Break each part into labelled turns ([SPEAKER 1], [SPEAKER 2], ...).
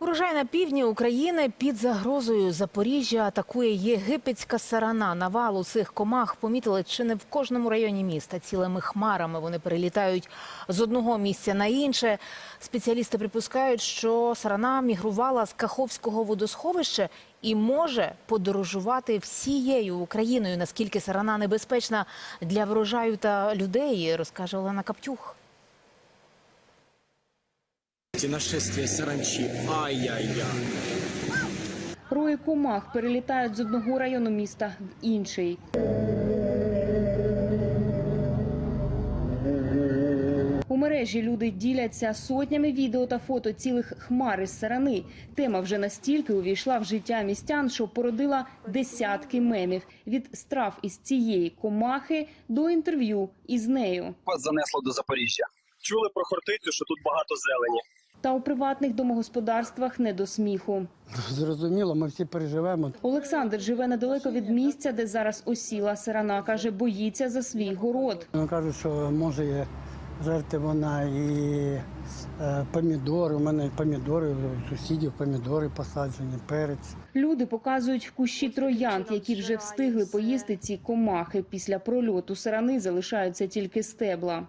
[SPEAKER 1] Урожай на півдні України під загрозою Запоріжжя атакує єгипетська сарана. Навалу цих комах помітили чи не в кожному районі міста. Цілими хмарами вони перелітають з одного місця на інше. Спеціалісти припускають, що сарана мігрувала з Каховського водосховища і може подорожувати всією Україною. Наскільки сарана небезпечна для врожаю та людей, розкаже Олена Каптюх.
[SPEAKER 2] Эти нашествия саранчи. Ай-яй-яй.
[SPEAKER 3] Рої комах перелітають з одного району міста в інший. У мережі люди діляться сотнями відео та фото цілих хмар із сарани. Тема вже настільки увійшла в життя містян, що породила десятки мемів від страв із цієї комахи до інтерв'ю із нею.
[SPEAKER 4] вас занесло до Запоріжжя. Чули про Хортицю, що тут багато зелені.
[SPEAKER 3] Та у приватних домогосподарствах не до сміху.
[SPEAKER 5] Зрозуміло, ми всі переживемо.
[SPEAKER 3] Olександр живе недалеко від місця, де зараз осіла сарана. каже, боїться за свій город.
[SPEAKER 5] Вони кажуть, що може є жерти вона і е, помідори. У мене помідори, у сусідів помідори посаджені, перець.
[SPEAKER 3] Люди показують кущі троянд, які вже встигли поїсти ці комахи. Після прольоту сарани залишаються тільки стебла.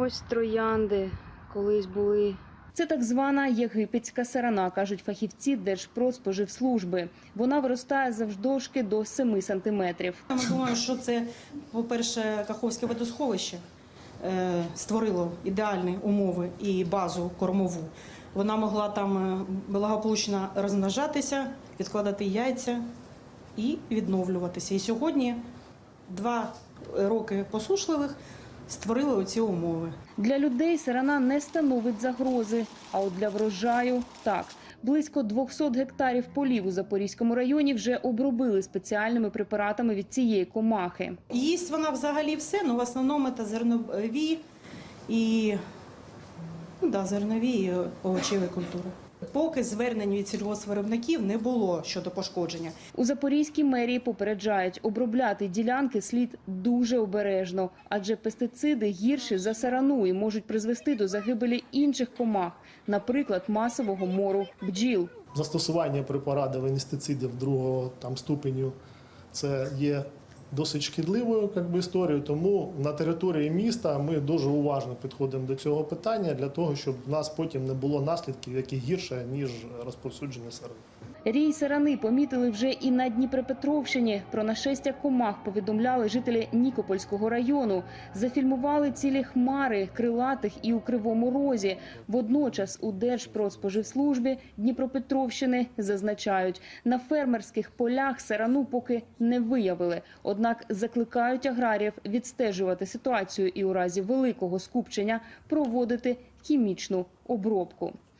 [SPEAKER 3] Ось троянди колись були. Це так звана єгипетська сарана, кажуть фахівці Держпродспоживслужби. Вона виростає завждовжки до 7 сантиметрів.
[SPEAKER 6] Ми думаємо, що це, по-перше, Каховське водосховище е, створило ідеальні умови і базу кормову. Вона могла там е, благополучно розмножатися, відкладати яйця і відновлюватися. І сьогодні два роки посушливих створили оці умови.
[SPEAKER 3] Для людей сарана не становить загрози, а от для врожаю так. Близько 200 гектарів полів у Запорізькому районі вже обробили спеціальними препаратами від цієї комахи.
[SPEAKER 6] Їсть вона взагалі все, але в основному це зернові і ну, да, зернові і овочеві культури. Поки звернень від сільгоспвиробників не було щодо пошкодження.
[SPEAKER 3] У Запорізькій мерії попереджають, обробляти ділянки слід дуже обережно, адже пестициди гірші за сарану і можуть призвести до загибелі інших комах, наприклад, масового мору бджіл.
[SPEAKER 7] застосування препаратів інстицидів другого там ступеню це є досить шкідливою би, історією. Тому на території міста ми дуже уважно підходимо до цього питання для того, щоб в нас потім не було наслідків, які гірше ніж розповсюдження сарани.
[SPEAKER 3] Рій сарани помітили вже і на Дніпропетровщині. Про нашестя комах повідомляли жителі Нікопольського району. Зафільмували цілі хмари крилатих і у Кривому Розі. Водночас у Держпродспоживслужбі Дніпропетровщини зазначають, на фермерських полях сарану поки не виявили. Однак закликають аграріїв відстежувати ситуацію і у разі великого скупчення проводити хімічну обробку.